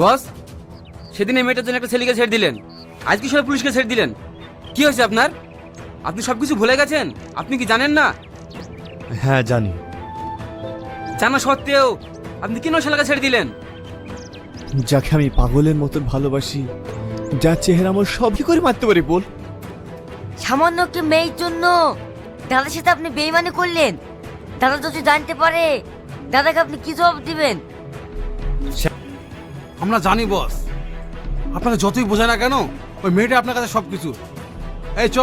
বস সেদিন এই মেয়েটার জন্য একটা ছেলেকে ছেড়ে দিলেন। আজকে সবাই পুলিশকে ছেড়ে দিলেন। কি হয়েছে আপনার? আপনি সব কিছু ভুলে গেছেন? আপনি কি জানেন না? হ্যাঁ জানি। জানা সত্ত্বেও আপনি কেন শালাকে ছেড়ে দিলেন? যাকে আমি পাগলের মতন ভালোবাসি যার চেহারা আমার সবই করে মারতে পারি বল। সামান্য একটি মেয়ের জন্য দাদার সাথে আপনি বেইমানি করলেন। দাদা যদি জানতে পারে দাদাকে আপনি কি জবাব দিবেন? আমরা জানি, বস। আপনাকে যতই বোঝায় না কেন, ওই মেয়েটা আপনার কাছে সব কিছু এই, চ।